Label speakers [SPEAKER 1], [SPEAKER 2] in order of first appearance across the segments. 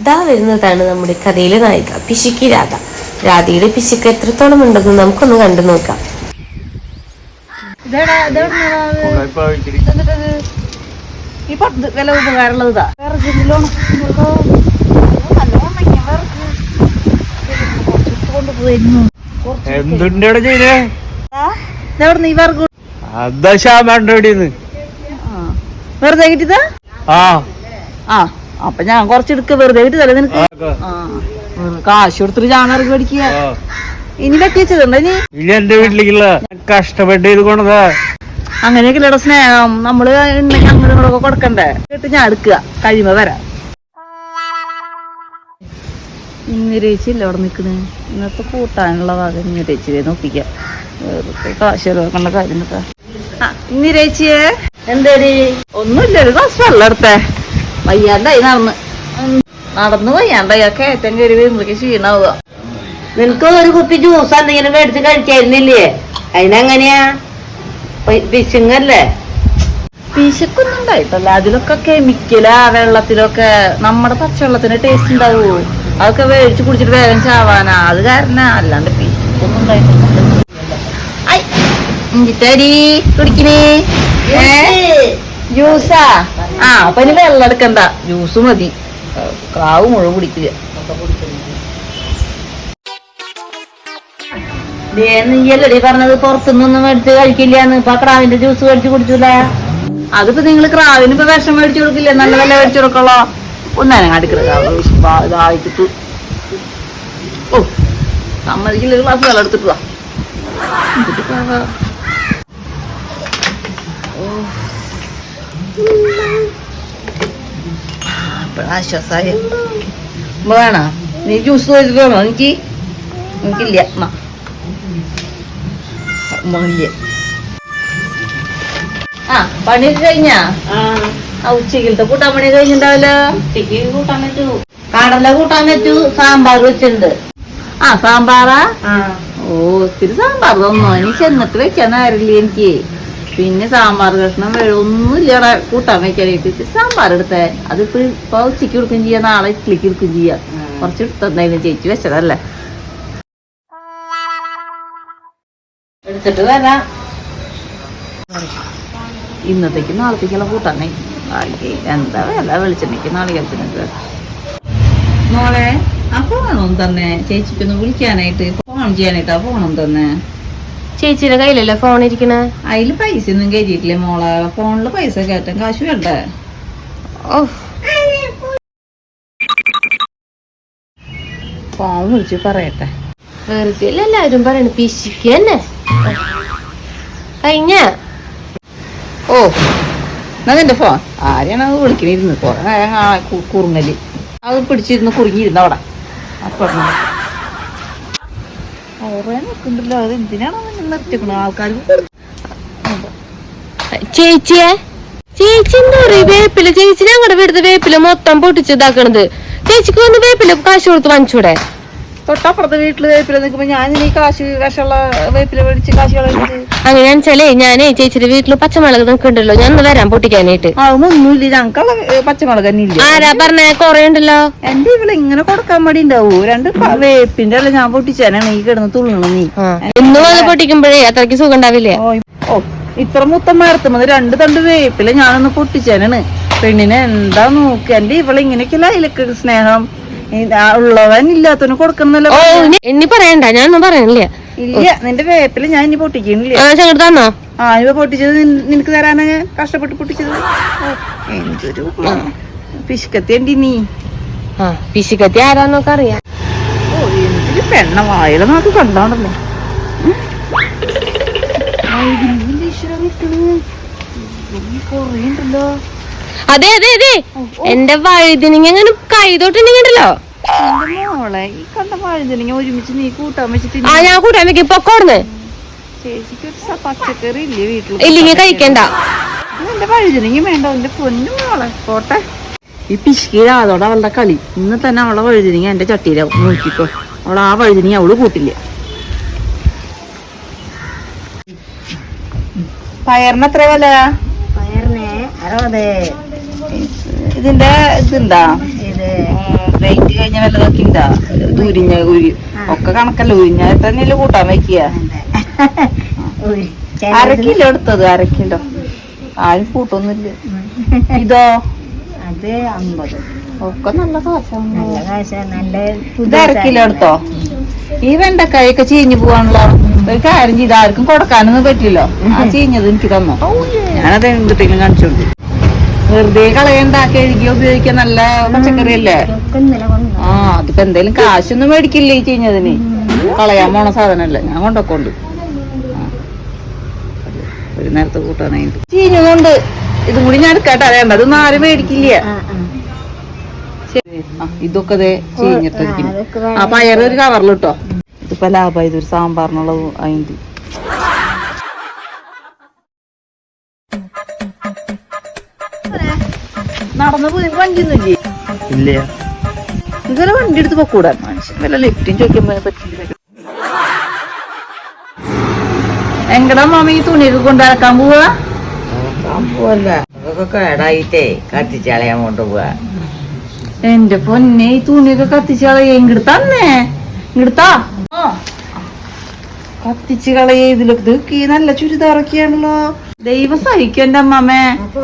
[SPEAKER 1] ഇതാ വരുന്നതാണ് നമ്മുടെ കഥയിലെ നായിക പിശുക്കി രാധ. രാധയുടെ പിശുക്ക് എത്രത്തോളം ഉണ്ടെന്ന് നമുക്കൊന്ന് കണ്ടു നോക്കാം.
[SPEAKER 2] വില ഉപകാരമുള്ളത് ഇതാ. വേറെ
[SPEAKER 3] എന്തുണ്ട് ചെയ്തേ?
[SPEAKER 2] വെറുതെ കിട്ടിയതാ?
[SPEAKER 3] ആ.
[SPEAKER 2] ആ. അപ്പൊ ഞാൻ കുറച്ചെടുക്ക വെറുതെ കിട്ടിയതല്ലേ നിനക്ക്? കാശ് കൊടുത്തിട്ട് ചാണകം മേടിക്കുക. ഇനി വെട്ടി വെച്ചതുണ്ടോ ഇനി
[SPEAKER 3] ഇല്ല എന്റെ വീട്ടിലേക്കുള്ള കഷ്ടപ്പെട്ട് ഇത് കൊണ്ടതാ.
[SPEAKER 2] അങ്ങനെയൊക്കെ സ്നേഹം. നമ്മൾ ഉണ്ടെങ്കിൽ ഇങ്ങോട്ടൊക്കെ കൊടുക്കണ്ടേ? കേട്ട് ഞാൻ എടുക്കുക. കഴിയുമ്പോ വരാം. ഇന്നിരേച്ചില്ല അവിടെ നിൽക്കുന്നത് ഇന്നത്തെ കൂട്ടാനുള്ള ഭാഗം ഇന്നിരേച്ചി നോക്കിക്കാം. വെറുതെ കാശ് ചെലവാക്കേണ്ട കാര്യം നോക്കാം ഇന്നിരേച്ചിയെ എന്തേരി ഒന്നുമില്ല ഒരു ഗ്ലാസ് വെള്ളം എടുത്തേ. വയ്യാണ്ടായി നടന്ന്. നടന്നു വയ്യാണ്ടായി ആ കയറ്റം കയറി വരുമ്പോഴേക്ക് ക്ഷീണാവുക.
[SPEAKER 4] നിനക്ക് ഒരു കുപ്പി ജ്യൂസ് എന്തെങ്കിലും മേടിച്ച് കഴിക്കായിരുന്നില്ലേ? അതിനെങ്ങനെയാ? പിശുങ്ങല്ലേ?
[SPEAKER 2] പിശക്കൊന്നും ഉണ്ടായിട്ടല്ല. അതിലൊക്കെ കെമിക്കലാ വെള്ളത്തിലൊക്കെ നമ്മുടെ പച്ചവെള്ളത്തിന് ടേസ്റ്റ് ഉണ്ടാവൂ. അതൊക്കെ മേടിച്ച് കുടിച്ചിട്ട് വേഗം ചാവാനാ. അത് കാരണ. അല്ലാണ്ട് പിശക്കൊന്നും ഉണ്ടായിട്ടില്ല. ഐ, ഇഞ്ചിത്തരി കുടിക്കണേ. ഏ? ജ്യൂസാ? ആ അപ്പൊ ഇനി വെള്ളം എടുക്കണ്ട. ജ്യൂസ് മതി. കാവ് മുഴുവൻ കുടിക്കുക നീയല്ലടി പറഞ്ഞത് പുറത്തുനിന്നൊന്നും മേടിച്ച് കഴിക്കില്ലാന്ന്. ഇപ്പൊ ക്രാവിന്റെ ജ്യൂസ് മേടിച്ച് കുടിച്ചില്ല അതിപ്പോ നിങ്ങൾ ക്രാവിന് ഇപ്പൊ വിഷം മേടിച്ചു കൊടുക്കില്ല? നല്ല വില മേടിച്ചു കൊടുക്കല്ലോ ഒന്നേനെ അടുക്കള ഇതായിട്ട് ഓ സമ്മതിക്കില്ല ഒരു ഗ്ലാസ് വെള്ളം എടുത്തിട്ട് ഓ. ആശ്വാസായ. വേണോ? നീ ജ്യൂസ് വേണോ എനിക്ക് എനിക്കില്ല. ഉമ്മയില്ല ആ പണി കഴിഞ്ഞാ? ആ. ഉച്ചക്കിലത്തെ കൂട്ടാൻ പണി കഴിഞ്ഞിട്ടുണ്ടാവല്ലോ?
[SPEAKER 4] ഉച്ചയ്ക്ക് കൂട്ടാൻ പറ്റൂ. കടല കൂട്ടാൻ പറ്റൂ. സാമ്പാർ വെച്ചിട്ടുണ്ട്.
[SPEAKER 2] ആ സാമ്പാറാ? ഓ ഒത്തിരി സാമ്പാർ തന്നോ? ഇനി ചെന്നിട്ട് വെക്കാൻ ആരില്ലേ എനിക്ക്? പിന്നെ സാമ്പാർ കഷ്ണം ഒന്നുമില്ല കൂട്ടാൻ വെക്കാനായിട്ട് സാമ്പാർ എടുത്തേ. അതിപ്പോ ഇപ്പൊ ഉച്ചയ്ക്ക് കൊടുക്കും ചെയ്യാം നാളെ ഇഡ്ലിക്ക് എടുക്കും ചെയ്യാ. കുറച്ച് എടുത്തതായിരുന്നു ചേച്ചി വെച്ചതല്ലേ.
[SPEAKER 4] എടുത്തിട്ട് വരാം.
[SPEAKER 2] ഇന്നത്തേക്ക് നാളത്തേക്കുള്ള കൂട്ടാണേ ആകെ എന്താ വില വെളിച്ചെണ്ണയ്ക്ക് നാളികേരത്തിനൊക്കെ. മോളെ ആ ഫോണും തന്നെ. ചേച്ചിക്കൊന്ന് വിളിക്കാനായിട്ട് ഫോൺ ചെയ്യാനായിട്ട് ആ ഫോണും തന്നെ.
[SPEAKER 1] ചേച്ചിയുടെ കയ്യിലല്ലേ ഫോൺ ഇരിക്കണേ?
[SPEAKER 2] അതിൽ പൈസ ഒന്നും കയറ്റിയിട്ടില്ലേ മോളെ ഫോണിൽ പൈസ കയറ്റാൻ കാശ് വേണ്ടേ?
[SPEAKER 1] ഓ
[SPEAKER 2] ഫോൺ വിളിച്ച് പറയട്ടെ.
[SPEAKER 1] വെറുതെ എല്ലാരും പറയണ? പിശുക്ക് തന്നെ. കഴിഞ്ഞ?
[SPEAKER 2] ഓ എന്നാ നിന്റെ ഫോൺ ആരെയാണ് അത് വിളിക്കണിരുന്ന് കുറെ നേരം കുറുങ്ങൽ. അത് പിടിച്ചിരുന്ന് കുറുങ്ങിയിരുന്ന അവിടെ? അപ്പൊ കുറെ
[SPEAKER 1] ചേച്ചി എന്താ പറയാ വേപ്പില. ചേച്ചി ഞങ്ങളുടെ വീട്ടിലെ വേപ്പില മൊത്തം പൊട്ടിച്ച് ഇതാക്കണത് ചേച്ചിക്ക് ഒന്ന് വേപ്പില കാശ് കൊടുത്ത് വാങ്ങിച്ചൂടെ?
[SPEAKER 2] തൊട്ടപ്പുറത്തെ വീട്ടിൽ വേപ്പില നിൽക്കുമ്പോ ഞാൻ കാശ് കാശുള്ള വേപ്പില മേടിച്ച് കാശ് കളയുന്നത്
[SPEAKER 1] ഞാൻ വെച്ചാലേ ഞാനേ ചേച്ചിയുടെ വീട്ടിൽ പച്ചമുളക് നിൽക്കണ്ടല്ലോ ഞാൻ ഒന്ന് വരാൻ പൊട്ടിക്കാനായിട്ട്.
[SPEAKER 2] അതൊന്നുമില്ല. ഞങ്ങൾക്കുള്ള പച്ചമുളക് തന്നെ ഇല്ല?
[SPEAKER 1] ആരാ പറഞ്ഞ? കൊറേ ഉണ്ടല്ലോ.
[SPEAKER 2] എന്റെ ഇവിടെ ഇങ്ങനെ കൊടുക്കാൻ മടി ഉണ്ടാവൂ. രണ്ട് വേപ്പിന്റെ അല്ല ഞാൻ പൊട്ടിച്ചാനാണ് ഈ കിടന്ന് തുള്ളണം നീ
[SPEAKER 1] ഒന്നും അത് പൊട്ടിക്കുമ്പോഴേ അത്രയ്ക്ക് സുഖം ഉണ്ടാവില്ലേ?
[SPEAKER 2] ഓ, ഇത്ര മുത്തം മരത്തുമ്പോ രണ്ട് തണ്ട് വേപ്പില ഞാനൊന്ന് പൊട്ടിച്ചാനാണ്. പെണ്ണിനെ എന്താ നോക്ക്? എന്റെ ഇവളെ ഇങ്ങനെയൊക്കെയല്ല അതിലൊക്കെ സ്നേഹം? ഉള്ളവൻ ഇല്ലാത്തവന് കൊടുക്കണമെന്നല്ല
[SPEAKER 1] എണ്ണി പറയണ്ട ഞാനൊന്നും പറയണില്ല.
[SPEAKER 2] ഇല്ല നിന്റെ വേപ്പില ഞാൻ ഇനി പൊട്ടിക്കണില്ല.
[SPEAKER 1] തന്നോ?
[SPEAKER 2] ആ ഇവ പൊട്ടിച്ചത് നിനക്ക് തരാനാ ഞാൻ കഷ്ടപ്പെട്ട് പൊട്ടിച്ചത്? എന്തൊരു പിശുക്കത്തേണ്ടി നീ
[SPEAKER 1] ആ പിശുക്കത്തി ആരാന്നൊക്കെ അറിയാം.
[SPEAKER 2] ഓ എന്തൊരു പെണ്ണ വായല നമുക്ക് കണ്ടാണല്ലോ?
[SPEAKER 1] അതെ അതെ അതെ. എന്റെ വഴുതിനിങ്ങ
[SPEAKER 2] എന്റെ മോളെ ഈ കണ്ട ഒരുമിച്ച് നീ കൂട്ടാൻ വെച്ചിട്ട്
[SPEAKER 1] ആ ഞാൻ കൂട്ടാൻ വെക്കും. പൊക്കോടുന്ന്?
[SPEAKER 2] ചേച്ചിക്ക് ഒരു സ- പച്ചക്കറി ഇല്ലേ വീട്ടിൽ
[SPEAKER 1] ഇല്ലെങ്കിൽ കഴിക്കണ്ട.
[SPEAKER 2] എന്റെ വഴുതനങ്ങ വേണ്ട എന്റെ പൊന്നു മോളെ. പോട്ടെ. ഈ പിശുക്കിയിൽ അതോടെ അവളുടെ കളി. ഇന്ന് തന്നെ അവളെ വഴുതനങ്ങ എന്റെ ചട്ടിയിലാവും നോക്കിക്കോ. അവൾ ആ വഴുതനങ്ങ അവൾ കൂട്ടില്ല. പയറിന് എത്ര വില?
[SPEAKER 4] പയറിനെ അറുപത്.
[SPEAKER 2] ഇതിന്റെ ഇതുണ്ടാ റേറ്റ് കഴിഞ്ഞ വല്ല നോക്കിണ്ടാ? ഉരിഞ്ഞ ഉരി ഒക്കെ കണക്കല്ല ഉരിഞ്ഞ തന്നെയല്ലേ കൂട്ടാൻ വെക്കുക അര കിലോ എടുത്തത് അര കിലോ. ആരും കൂട്ടൊന്നുമില്ല. ഇതോ?
[SPEAKER 4] അത് അമ്പത്.
[SPEAKER 2] ഒക്കെ നല്ല കാശാണ്.
[SPEAKER 4] നല്ല
[SPEAKER 2] ഇത് അര കിലോ എടുത്തോ? ഈ വെണ്ടക്കായൊക്കെ ചീഞ്ഞു പോവാണല്ലോ ഒരു കാര്യം ചെയ്ത് ആർക്കും കൊടുക്കാനൊന്നും പറ്റില്ലോ ആ ചീഞ്ഞത് എനിക്ക് തന്നോ? ഞാനത് എന്തിട്ടെങ്കിലും കാണിച്ചോണ്ട്. വെറുതെ കളയണ്ട കഴുകി ഉപയോഗിക്കാൻ നല്ല പച്ചക്കറി അല്ലേ ആ അതിപ്പോ എന്തേലും കാശൊന്നും മേടിക്കില്ലേ ഈ ചെയ്യുന്നതിന് കളയാൻ പോണ സാധനല്ലേ ഞാൻ കൊണ്ടൊക്കൊണ്ട്. ഒരു നേരത്തെ കൂട്ടാനായിട്ട് ചീഞ്ഞതുകൊണ്ട് ഇതും കൂടി ഞാൻ എടുക്കട്ടെ അറിയണ്ട അതൊന്നും ആരും മേടിക്കില്ല. ഇതൊക്കെ
[SPEAKER 4] ചീഞ്ഞിട്ടിരിക്കും
[SPEAKER 2] ആ പയറ് ഒരു കവറിലിട്ടോ ഇതിപ്പോ ലാഭം ഇതൊരു സാമ്പാറിനുള്ളത് അതിന്റെ നടന്നു പോയി വണ്ടിയൊന്നുമില്ലേ?
[SPEAKER 3] ഇല്ല?
[SPEAKER 2] ഇതുവരെ വണ്ടി എടുത്ത് പൊക്കൂടാ. മനുഷ്യൻ വല്ല ലിഫ്റ്റും ചോദിക്കുമ്പോ പറ്റില്ല. എങ്കടാ മാമ ഈ തുണിയൊക്കെ കൊണ്ടിറക്കാൻ പോവാ?
[SPEAKER 5] അതൊക്കെ കേടായിട്ടേ കത്തിച്ചളയാൻ കൊണ്ടുപോവാ
[SPEAKER 2] എന്റെ പൊന്നെ ഈ തുണിയൊക്കെ കത്തിച്ച് കളയ. ഇങ്ങോട്ട് തന്നെ. ഇങ്ങോട്ടാ കത്തിച്ച് കളയ. ഇതിലൊക്കെ നല്ല ചുരിദാറൊക്കെയാണല്ലോ. ദൈവം സഹിക്കണ്ട അമ്മമ്മേ
[SPEAKER 5] അപ്പൊ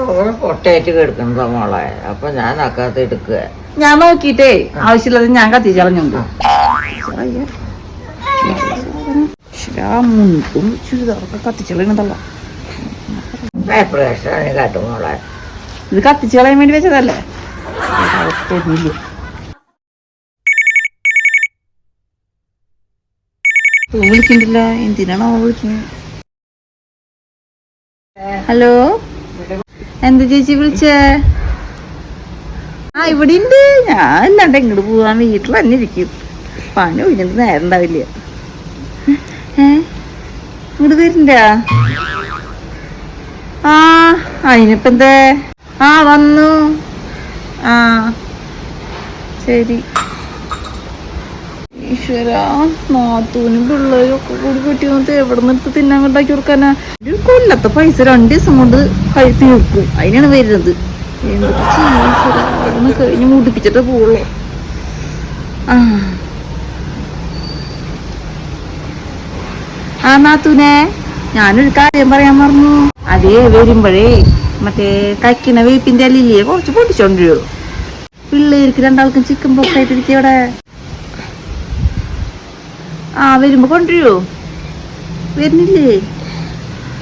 [SPEAKER 5] കിടക്കണതോ മോളെ. അപ്പൊ ഞാൻ അക്കാത്ത എടുക്കുക.
[SPEAKER 2] ഞാൻ നോക്കിട്ടേ ആവശ്യമില്ലാതെ ഞാൻ കത്തിച്ച് മുണ്ടും ചുരിദാറൊക്കെ കത്തിച്ച് കളയണതല്ല
[SPEAKER 5] വൈബ്രേഷനാണ് കാട്ടും മോളെ.
[SPEAKER 2] ഇത് കത്തിച്ചളയാൻ വേണ്ടി വെച്ചതല്ലേ? തരുന്നില്ലേ വിളിക്കണ്ടില്ല? എന്തിനാണോ വിളിക്കുന്നത് ഹലോ എന്ത് ചേച്ചി വിളിച്ചേ? ആ ഇവിടെ ഉണ്ട് ഞാൻ ഇല്ലാണ്ട് ഇങ്ങോട്ട് പോവാൻ വീട്ടിൽ തന്നെ ഇരിക്കും പണി ഒഴിഞ്ഞിട്ട് നേരം ഉണ്ടാവില്ല. ഏ? ഇങ്ങോട്ട് വരണ്ട. ആ അതിനിപ്പോ എന്തേ? ആ വന്നു. ആ ശരി. ഈശ്വര നാത്തൂനും പിള്ളേരും ഒക്കെ കൂടി കൂട്ടി വന്നിട്ട് എവിടെ നിന്ന് തിന്നാൻ ഉണ്ടാക്കി കൊടുക്കാനാ? ഒരു കൊല്ലത്തെ പൈസ രണ്ട് ദിവസം കൊണ്ട് കഴുത്തി നിൽക്കും അതിനാണ് വരുന്നത്. എന്തൊക്കെ ഈശ്വര അവിടുന്ന് കഴിഞ്ഞ് മുടിപ്പിച്ചിട്ടേ പോവുള്ളൂ. ആ. ആ നാത്തൂനെ ഞാനൊരു കാര്യം പറയാൻ മറന്നു. അതേ വരുമ്പോഴേ മറ്റേ കക്കിന വേപ്പിന്റെ അല്ലില്ലേ കുറച്ച് പൊട്ടിച്ചോണ്ടോ പിള്ളേർക്ക് രണ്ടാൾക്കും ചിക്കൻ പൊക്കായിട്ടിരിക്കും ഇവിടെ ആ വരുമ്പോ കൊണ്ടുവരുമോ വരുന്നില്ലേ?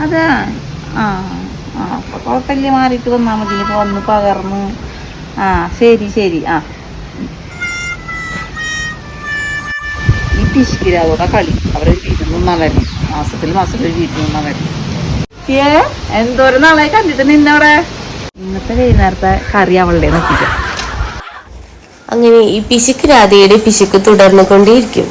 [SPEAKER 2] അതാ. ആ ആ അപ്പൊ കുഴപ്പമില്ല മാറിയിട്ട് വന്നാ മതി ഇപ്പോൾ വന്ന് പകർന്ന്. ആ ശരി ശരി ആ. ഈ പിശുക്കിരാവോടെ കളി. അവരെ വീട്ടിൽ നിന്നാ വരണം മാസത്തിൽ മാസത്തിൽ വീട്ടിൽ നിന്നാ വരണം എന്തോരം നാളെ കണ്ടിട്ട് നിന്നവിടെ? ഇന്നത്തെ വൈകുന്നേരത്തെ കറി അവളുടെ നോക്കിക്കാം
[SPEAKER 1] അങ്ങനെ ഈ പിശുക്ക് രാധയുടെ പിശുക്ക് തുടർന്നുകൊണ്ടേയിരിക്കും.